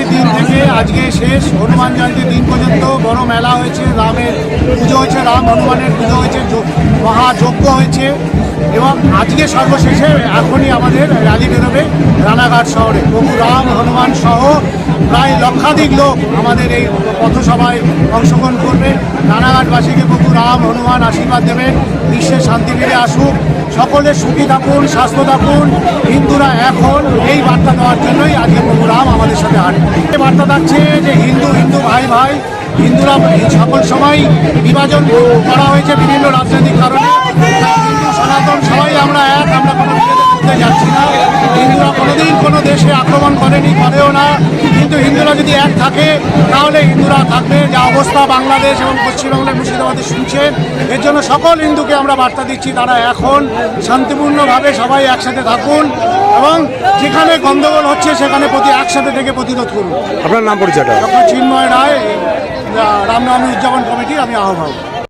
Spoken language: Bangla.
নবমীর দিন থেকে আজকে শেষ হনুমান জয়ন্তীর দিন পর্যন্ত বড় মেলা হয়েছে, রামের পুজো হয়েছে, রাম হনুমানের পুজো হয়েছে মহাযজ্ঞ হয়েছে এবং আজকে সর্বশেষে এখনই আমাদের র্যালি বেরোবে রানাঘাট শহরে। প্রভু রাম হনুমান সহ প্রায় লক্ষাধিক লোক আমাদের এই পথসভায় অংশগ্রহণ করবে। রানাঘাটবাসীকে প্রভু রাম হনুমান আশীর্বাদ দেবেন। বিশ্বের শান্তি ফিরে আসুক। সকলে সুখী থাকুন স্বাস্থ্য থাকুন হিন্দুরা এখন এই বার্তা দেওয়ার জন্যই আজকে প্রভু রাম আমাদের সাথে এই বার্তা থাকছে যে হিন্দু হিন্দু ভাই ভাই, হিন্দুরা সকল সময় বিভাজন করা হয়েছে বিভিন্ন রাজনৈতিক কারণে। হিন্দু সনাতন সবাই আমরা এক, আমরা কোনো মধ্যে যাচ্ছি না। হিন্দুরা কোনোদিন কোনো দেশে আক্রমণ করেনি, করেও না। কিন্তু হিন্দুরা যদি এক থাকে, তাহলে হিন্দুরা থাকবে। যা অবস্থা বাংলাদেশ এবং পশ্চিমবঙ্গের মুর্শিদাবাদে শুনছেন এর জন্য সকল হিন্দুকে আমরা বার্তা দিচ্ছি, তারা এখন শান্তিপূর্ণভাবে সবাই একসাথে থাকুন। এবং যেখানে গন্ডগোল হচ্ছে সেখানে প্রতি একসাথে থেকে প্রতিরোধ করুন। আপনার নাম পরিচয়টা? ডক্টর চিন্ময় রায় রামনবমী উদযাপন কমিটি আমি আহ্বায়ক।